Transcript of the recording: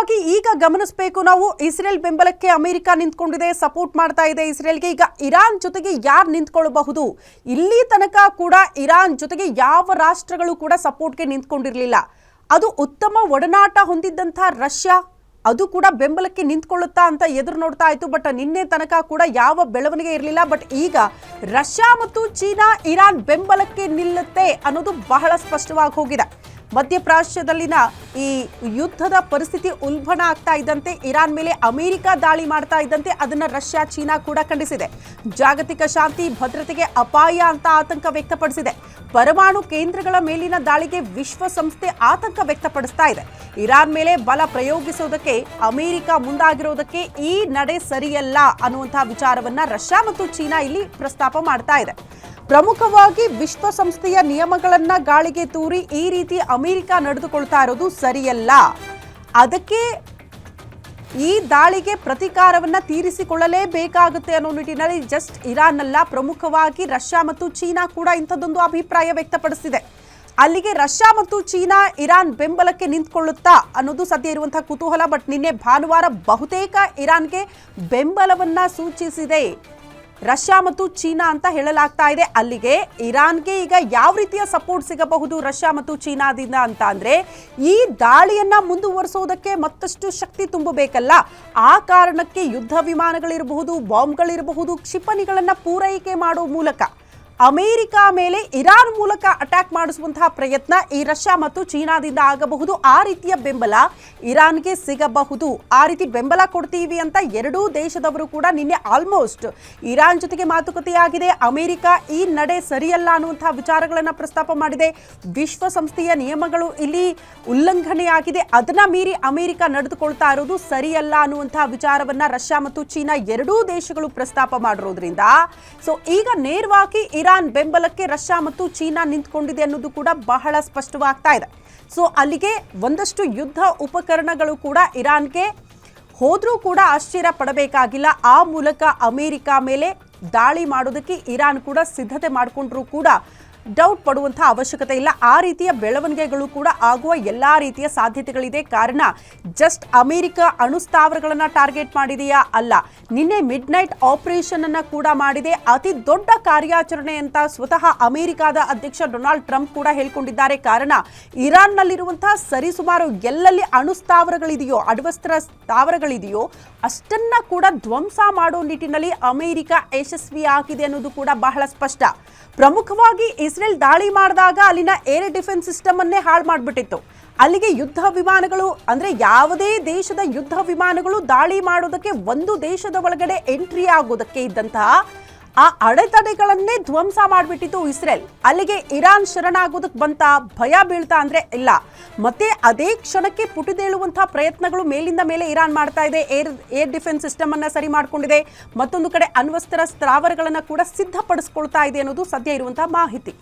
ಪ್ರಮುಖವಾಗಿ ಈಗ ಗಮನಿಸಬೇಕು ನಾವು, ಇಸ್ರೇಲ್ ಬೆಂಬಲಕ್ಕೆ ಅಮೆರಿಕ ನಿಂತ್ಕೊಂಡಿದೆ, ಸಪೋರ್ಟ್ ಮಾಡ್ತಾ ಇದೆ ಇಸ್ರೇಲ್ಗೆ. ಈಗ ಇರಾನ್ ಜೊತೆಗೆ ಯಾರು ನಿಂತ್ಕೊಳ್ಳಬಹುದು ಇಲ್ಲಿ ತನಕ ಕೂಡ ಇರಾನ್ ಜೊತೆಗೆ ಯಾವ ರಾಷ್ಟ್ರಗಳು ಕೂಡ ಸಪೋರ್ಟ್ಗೆ ನಿಂತ್ಕೊಂಡಿರಲಿಲ್ಲ. ಅದು ಉತ್ತಮ ಒಡನಾಟ ಹೊಂದಿದ್ದಂಥ ರಷ್ಯಾ, ಅದು ಕೂಡ ಬೆಂಬಲಕ್ಕೆ ನಿಂತ್ಕೊಳ್ಳುತ್ತಾ ಅಂತ ಎದುರು ನೋಡ್ತಾ ಇತ್ತು, ಬಟ್ ನಿನ್ನೆ ತನಕ ಕೂಡ ಯಾವ ಬೆಳವಣಿಗೆ ಇರಲಿಲ್ಲ. ಬಟ್ ಈಗ ರಷ್ಯಾ ಮತ್ತು ಚೀನಾ ಇರಾನ್ ಬೆಂಬಲಕ್ಕೆ ನಿಲ್ಲುತ್ತೆ ಅನ್ನೋದು ಬಹಳ ಸ್ಪಷ್ಟವಾಗಿ ಹೋಗಿದೆ. ಮಧ್ಯಪ್ರಾಚ್ಯದಲ್ಲಿನ ಈ ಯುದ್ಧದ ಪರಿಸ್ಥಿತಿ ಉಲ್ಬಣ ಆಗ್ತಾ ಇದ್ದಂತೆ ಇರಾನ್ ಮೇಲೆ ಅಮೆರಿಕ ದಾಳಿ ಮಾಡ್ತಾ ಇದ್ದಂತೆ ಅದನ್ನ ರಷ್ಯಾ, ಚೀನಾ ಕೂಡ ಖಂಡಿಸಿದೆ. ಜಾಗತಿಕ ಶಾಂತಿ, ಭದ್ರತೆಗೆ ಅಪಾಯ ಅಂತ ಆತಂಕ ವ್ಯಕ್ತಪಡಿಸಿದೆ. ಪರಮಾಣು ಕೇಂದ್ರಗಳ ಮೇಲಿನ ದಾಳಿಗೆ ವಿಶ್ವಸಂಸ್ಥೆ ಆತಂಕ ವ್ಯಕ್ತಪಡಿಸ್ತಾ ಇದೆ. ಇರಾನ್ ಮೇಲೆ ಬಲ ಪ್ರಯೋಗಿಸುವುದಕ್ಕೆ ಅಮೆರಿಕ ಮುಂದಾಗಿರೋದಕ್ಕೆ ಈ ನಡೆ ಸರಿಯಲ್ಲ ಅನ್ನುವಂತಹ ವಿಚಾರವನ್ನ ರಷ್ಯಾ ಮತ್ತು ಚೀನಾ ಇಲ್ಲಿ ಪ್ರಸ್ತಾಪ ಮಾಡ್ತಾ ಇದೆ. ಪ್ರಮುಖವಾಗಿ ವಿಶ್ವಸಂಸ್ಥೆಯ ನಿಯಮಗಳನ್ನ ಗಾಳಿಗೆ ತೂರಿ ಈ ರೀತಿ ಅಮೆರಿಕ ನಡೆದುಕೊಳ್ತಾ ಇರೋದು ಸರಿಯಲ್ಲ. ಅದಕ್ಕೆ ಈ ದಾಳಿಗೆ ಪ್ರತೀಕಾರವನ್ನ ತೀರಿಸಿಕೊಳ್ಳಲೇಬೇಕಾಗುತ್ತೆ ಅನ್ನೋ ನಿಟ್ಟಿನಲ್ಲಿ ಜಸ್ಟ್ ಇರಾನ್ ಅಲ್ಲ ಪ್ರಮುಖವಾಗಿ ರಷ್ಯಾ ಮತ್ತು ಚೀನಾ ಕೂಡ ಇಂಥದ್ದೊಂದು ಅಭಿಪ್ರಾಯ ವ್ಯಕ್ತಪಡಿಸಿದೆ. ಅಲ್ಲಿಗೆ ರಷ್ಯಾ ಮತ್ತು ಚೀನಾ ಇರಾನ್ ಬೆಂಬಲಕ್ಕೆ ನಿಂತ್ಕೊಳ್ಳುತ್ತಾ ಅನ್ನೋದು ಸದ್ಯ ಇರುವಂತಹ ಕುತೂಹಲ, ಬಟ್ ನಿನ್ನೆ ಭಾನುವಾರ ಬಹುತೇಕ ಇರಾನ್ಗೆ ಬೆಂಬಲವನ್ನ ಸೂಚಿಸಿದೆ. ರಷ್ಯಾ ಮತ್ತು ಚೀನಾ ಅಂತ ಹೇಳಲಾಗ್ತಾ ಇದೆ. ಅಲ್ಲಿಗೆ ಇರಾನ್ಗೆ ಈಗ ಯಾವ ರೀತಿಯ ಸಪೋರ್ಟ್ ಸಿಗಬಹುದು ರಷ್ಯಾ ಮತ್ತು ಚೀನಾದಿಂದ ಅಂತ ಅಂದ್ರೆ, ಈ ದಾಳಿಯನ್ನ ಮುಂದುವರಿಸೋದಕ್ಕೆ ಮತ್ತಷ್ಟು ಶಕ್ತಿ ತುಂಬಬೇಕಲ್ಲ. ಆ ಕಾರಣಕ್ಕೆ ಯುದ್ಧ ವಿಮಾನಗಳಿರಬಹುದು, ಬಾಂಬ್ಗಳಿರಬಹುದು, ಕ್ಷಿಪಣಿಗಳನ್ನ ಪೂರೈಕೆ ಮಾಡೋ ಮೂಲಕ. ಅಮೆರಿಕ ಮೇಲೆ ಇರಾನ್ ಮೂಲಕ ಅಟ್ಯಾಕ್ ಮಾಡಿಸುವಂತಹ ಪ್ರಯತ್ನ ಈ ರಷ್ಯಾ ಮತ್ತು ಚೀನಾದಿಂದ ಆಗಬಹುದು. ಆ ರೀತಿಯ ಬೆಂಬಲ ಇರಾನ್ಗೆ ಸಿಗಬಹುದು. ಆ ರೀತಿ ಬೆಂಬಲ ಕೊಡ್ತೀವಿ ಅಂತ ಎರಡೂ ದೇಶದವರು ಕೂಡ ನಿನ್ನೆ ಆಲ್ಮೋಸ್ಟ್ ಇರಾನ್ ಜೊತೆಗೆ ಮಾತುಕತೆಯಾಗಿದೆ. ಅಮೆರಿಕ ಈ ನಡೆ ಸರಿಯಲ್ಲ ಅನ್ನುವಂತಹ ವಿಚಾರಗಳನ್ನು ಪ್ರಸ್ತಾಪ ಮಾಡಿದೆ. ವಿಶ್ವಸಂಸ್ಥೆಯ ನಿಯಮಗಳು ಇಲ್ಲಿ ಉಲ್ಲಂಘನೆಯಾಗಿದೆ. ಅದನ್ನ ಮೀರಿ ಅಮೆರಿಕ ನಡೆದುಕೊಳ್ತಾ ಇರೋದು ಸರಿಯಲ್ಲ ಅನ್ನುವಂತಹ ವಿಚಾರವನ್ನ ರಷ್ಯಾ ಮತ್ತು ಚೀನಾ ಎರಡೂ ದೇಶಗಳು ಪ್ರಸ್ತಾಪ ಮಾಡಿರೋದ್ರಿಂದ. ಸೊ ಈಗ ನೇರವಾಗಿ ಇರಾನ್ ಬೆಂಬಲಕ್ಕೆ ರಷ್ಯಾ ಮತ್ತು ಚೀನಾ ನಿಂತ್ಕೊಂಡಿದೆ ಅನ್ನೋದು ಕೂಡ ಬಹಳ ಸ್ಪಷ್ಟವಾಗ್ತಾ ಇದೆ. ಸೊ ಅಲ್ಲಿಗೆ ಒಂದಷ್ಟು ಯುದ್ಧ ಉಪಕರಣಗಳು ಕೂಡ ಇರಾನ್ಗೆ ಹೋದರೂ ಕೂಡ ಆಶ್ಚರ್ಯ ಪಡಬೇಕಾಗಿಲ್ಲ. ಆ ಮೂಲಕ ಅಮೆರಿಕ ಮೇಲೆ ದಾಳಿ ಮಾಡೋದಕ್ಕೆ ಇರಾನ್ ಕೂಡ ಸಿದ್ಧತೆ ಮಾಡಿಕೊಂಡ್ರೂ ಕೂಡ ಡೌಟ್ ಪಡುವಂತಹ ಅವಶ್ಯಕತೆ ಇಲ್ಲ. ಆ ರೀತಿಯ ಬೆಳವಣಿಗೆಗಳು ಕೂಡ ಆಗುವ ಎಲ್ಲ ರೀತಿಯ ಸಾಧ್ಯತೆಗಳಿದೆ. ಕಾರಣ ಜಸ್ಟ್ ಅಮೆರಿಕ ಅಣುಸ್ಥಾವರಗಳನ್ನು ಟಾರ್ಗೆಟ್ ಮಾಡಿದೆಯಾ ಅಲ್ಲ. ನಿನ್ನೆ ಮಿಡ್ ನೈಟ್ ಆಪರೇಷನ್ ಅನ್ನ ಕೂಡ ಮಾಡಿದೆ. ಅತಿ ದೊಡ್ಡ ಕಾರ್ಯಾಚರಣೆ ಅಂತ ಸ್ವತಃ ಅಮೆರಿಕಾದ ಅಧ್ಯಕ್ಷ ಡೊನಾಲ್ಡ್ ಟ್ರಂಪ್ ಕೂಡ ಹೇಳ್ಕೊಂಡಿದ್ದಾರೆ. ಕಾರಣ, ಇರಾನ್ನಲ್ಲಿರುವಂತಹ ಸರಿಸುಮಾರು ಎಲ್ಲಲ್ಲಿ ಅಣುಸ್ಥಾವರಗಳಿದೆಯೋ ಅಡ್ವಸ್ತ್ರ ಸ್ಥಾವರಗಳಿದೆಯೋ, ಅಷ್ಟನ್ನ ಕೂಡ ಧ್ವಂಸ ಮಾಡೋ ನಿಟ್ಟಿನಲ್ಲಿ ಅಮೆರಿಕ ಯಶಸ್ವಿಯಾಗಿದೆ ಅನ್ನೋದು ಕೂಡ ಬಹಳ ಸ್ಪಷ್ಟ. ಪ್ರಮುಖವಾಗಿ ಇಸ್ರೇಲ್ ದಾಳಿ ಮಾಡಿದಾಗ ಅಲ್ಲಿನ ಏರ್ ಡಿಫೆನ್ಸ್ ಸಿಸ್ಟಮ್ ಅನ್ನೇ ಹಾಳು ಮಾಡಿಬಿಟ್ಟಿತ್ತು. ಅಲ್ಲಿಗೆ ಯುದ್ಧ ವಿಮಾನಗಳು, ಅಂದ್ರೆ ಯಾವುದೇ ದೇಶದ ಯುದ್ಧ ವಿಮಾನಗಳು ದಾಳಿ ಮಾಡೋದಕ್ಕೆ ಒಂದು ದೇಶದ ಒಳಗಡೆ ಎಂಟ್ರಿ ಆಗೋದಕ್ಕೆ ಇದ್ದಂತಹ ಆ ಅಡೆತಡೆಗಳನ್ನೇ ಧ್ವಂಸ ಮಾಡಿಬಿಟ್ಟಿತ್ತು ಇಸ್ರೇಲ್. ಅಲ್ಲಿಗೆ ಇರಾನ್ ಶರಣಾಗೋದಕ್ಕೆ ಬಂತ ಭಯ ಬೀಳ್ತಾ ಅಂದ್ರೆ ಇಲ್ಲ. ಮತ್ತೆ ಅದೇ ಕ್ಷಣಕ್ಕೆ ಪುಟಿದೇಳುವಂತಹ ಪ್ರಯತ್ನಗಳು ಮೇಲಿಂದ ಮೇಲೆ ಇರಾನ್ ಮಾಡ್ತಾ ಇದೆ. ಏರ್ ಏರ್ ಡಿಫೆನ್ಸ್ ಸಿಸ್ಟಮ್ ಅನ್ನ ಸರಿ ಮಾಡ್ಕೊಂಡಿದೆ. ಮತ್ತೊಂದು ಕಡೆ ಅಣ್ವಸ್ತ್ರ ಸ್ಥಾವರಗಳನ್ನ ಕೂಡ ಸಿದ್ಧಪಡಿಸ್ಕೊಳ್ತಾ ಇದೆ ಅನ್ನೋದು ಸದ್ಯ ಇರುವಂತಹ ಮಾಹಿತಿ.